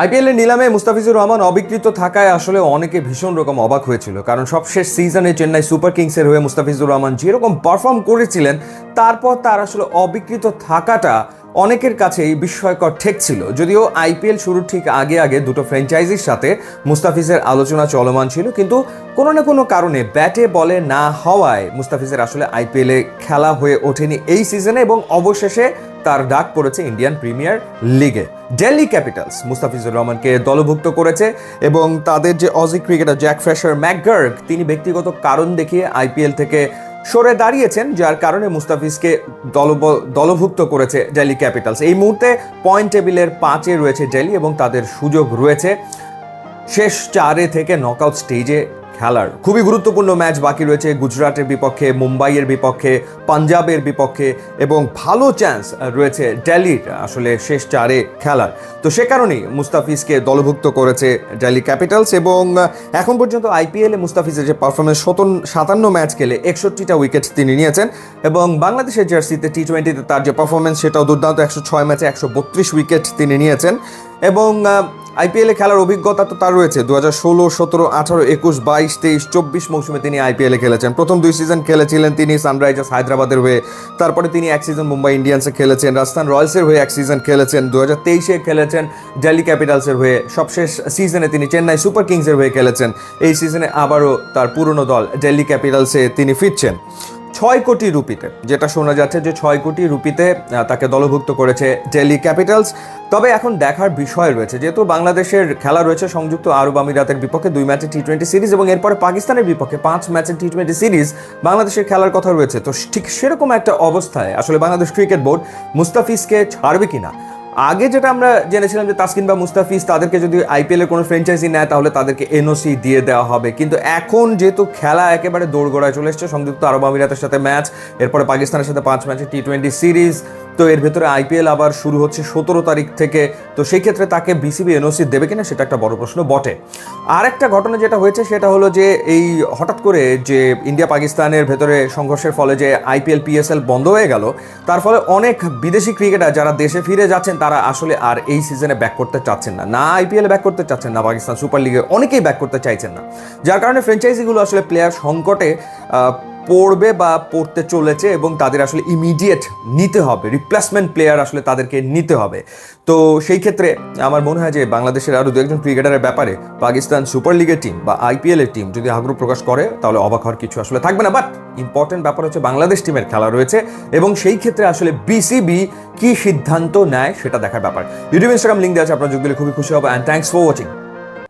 IPL এর নিলামে মুস্তাফিজুর রহমান অবিকৃত থাকায় আসলে অনেকে ভীষণ রকম অবাক হয়েছিল। কারণ সবশেষ সিজনে চেন্নাই সুপার কিংসের হয়ে মুস্তাফিজুর রহমান যেরকম পারফর্ম করেছিলেন, তারপর তার আসলে অবিকৃত থাকাটা অনেকের কাছেই বিস্ময়কর ঠেকছিল যদিও আইপিএল শুরুর ঠিক আগে আগে দুটো ফ্র্যাঞ্চাইজির সাথে মুস্তাফিজের আলোচনা চলমান ছিল, কিন্তু কোনো না কোনো কারণে ব্যাটে বলে না হওয়ায় মুস্তাফিজের আসলে আইপিএলে খেলা হয়ে ওঠেনি এই সিজনে এবং অবশেষে তার ডাক পড়েছে ইন্ডিয়ান প্রিমিয়ার লিগে। ডেলি ক্যাপিটালস মুস্তাফিজুর রহমানকে দলভুক্ত করেছে এবং তাদের যে Aussie cricketer Jake Fraser McGurk তিনি ব্যক্তিগত কারণ দেখিয়ে আইপিএল থেকে সরে দাঁড়িয়েছেন, যার কারণে মুস্তাফিজকে দলব, দলভুক্ত করেছে ডেলি ক্যাপিটালস। এই মুহূর্তে পয়েন্ট টেবিলের পাঁচে রয়েছে ডেলি এবং তাদের সুযোগ রয়েছে। শেষ চারে থেকে নকআউট স্টেজে খেলার। খুবই গুরুত্বপূর্ণ ম্যাচ বাকি রয়েছে গুজরাটের বিপক্ষে, মুম্বাইয়ের বিপক্ষে, পাঞ্জাবের বিপক্ষে এবং ভালো চান্স রয়েছে দিল্লির আসলে শেষ চারে খেলার। তো সে কারণেই মুস্তাফিজকে দলভুক্ত করেছে দিল্লি ক্যাপিটালস এবং এখন পর্যন্ত আইপিএলে মুস্তাফিজের যে পারফরমেন্স সতন সাতান্ন ম্যাচ খেলে একষট্টিটা উইকেট তিনি নিয়েছেন এবং বাংলাদেশের জার্সিতে টি টোয়েন্টিতে তার যে পারফরমেন্স সেটাও দুর্দান্ত, একশো ছয় ম্যাচে একশো বত্রিশ উইকেট তিনি নিয়েছেন এবং আইপিএলে খেলার অভিজ্ঞতা তো তার রয়েছে। দু হাজার ষোলো, সতেরো, আঠারো, একুশ, বাইশ, তেইশ, চব্বিশ মৌসুমে তিনি আইপিএলে খেলেছেন। প্রথম দুই সিজন খেলেছিলেন তিনি সানরাইজার্স হায়দ্রাবাদের হয়ে। তারপরে তিনি এক সিজন মুম্বাই ইন্ডিয়ান্সে খেলেছেন। রাজস্থান রয়্যালসের হয়ে এক সিজন খেলেছেন। দু হাজার তেইশে খেলেছেন দিল্লি ক্যাপিটালসের হয়ে। সবশেষ সিজনে তিনি চেন্নাই সুপার কিংসের হয়ে খেলেছেন। এই সিজনে আবারও তার পুরনো দল দিল্লি ক্যাপিটালসে তিনি ফিরছেন। ছয় কোটি রুপিতে, যেটা শোনা যাচ্ছে যে ছয় কোটি রুপিতে তাকে দলভুক্ত করেছে ডেলি ক্যাপিটালস তবে এখন দেখার বিষয় রয়েছে, যেহেতু বাংলাদেশের খেলা রয়েছে সংযুক্ত আরব আমিরাতের বিপক্ষে দুই ম্যাচের টি টোয়েন্টি সিরিজ এবং এরপরে পাকিস্তানের বিপক্ষে পাঁচ ম্যাচের টি টোয়েন্টি সিরিজ বাংলাদেশের খেলার কথা রয়েছে। তো ঠিক সেরকম একটা অবস্থায় আসলে বাংলাদেশ ক্রিকেট বোর্ড মুস্তাফিজকে ছাড়বে কিনা? আগে যেটা আমরা জেনেছিলাম যে তাসকিন বা মুস্তাফিজ তাদেরকে যদি আইপিএলের কোনো ফ্র্যাঞ্চাইজি নেয়, তাহলে তাদেরকে এনওসি দিয়ে দেওয়া হবে। কিন্তু এখন যেহেতু খেলা একেবারে দৌড়গোড়ায় চলে এসছে, সংযুক্ত আরব আমিরাতের সাথে ম্যাচ এরপরে পাকিস্তানের সাথে পাঁচ ম্যাচে টি টোয়েন্টি সিরিজ তো এর ভেতরে আইপিএল আবার শুরু হচ্ছে সতেরো তারিখ থেকে। তো সেই ক্ষেত্রে তাকে বিসিবি এনওসি দেবে কিনা সেটা একটা বড় প্রশ্ন বটে। আর একটা ঘটনা যেটা হয়েছে সেটা হলো যে এই হঠাৎ করে যে ইন্ডিয়া পাকিস্তানের ভেতরে সংঘর্ষের ফলে যে আইপিএল পিএসএল বন্ধ হয়ে গেল, তার ফলে অনেক বিদেশি ক্রিকেটার যারা দেশে ফিরে যাচ্ছেন, তারা আসলে আর এই সিজনে ব্যাক করতে চাচ্ছেন না। না আইপিএল ব্যাক করতে চাচ্ছেন না, পাকিস্তান সুপার লিগে অনেকেই ব্যাক করতে চাইছেন না। যার কারণে ফ্র্যাঞ্চাইজিগুলো আসলে প্লেয়ার সংকটে পড়বে বা পড়তে চলেছে এবং তাদের আসলে ইমিডিয়েট নিতে হবে রিপ্লেসমেন্ট প্লেয়ার আসলে তাদেরকে নিতে হবে। তো সেই ক্ষেত্রে আমার মনে হয় যে বাংলাদেশের আরও দু একজন ক্রিকেটারের ব্যাপারে পাকিস্তান সুপার লিগের টিম বা আইপিএল এর টিম যদি আগ্রহ প্রকাশ করে, তাহলে অবাক হওয়ার কিছু আসলে থাকবে না। বাট ইম্পর্টেন্ট ব্যাপার হচ্ছে বাংলাদেশ টিমের খেলা রয়েছে এবং সেই ক্ষেত্রে আসলে বিসিবি কি সিদ্ধান্ত নেয় সেটা দেখার ব্যাপার। ইউটিউব ইনস্টাগ্রাম লিঙ্ক দেওয়া আছে, আপনার যোগ দিলে খুবই খুশি হবে। And thanks for watching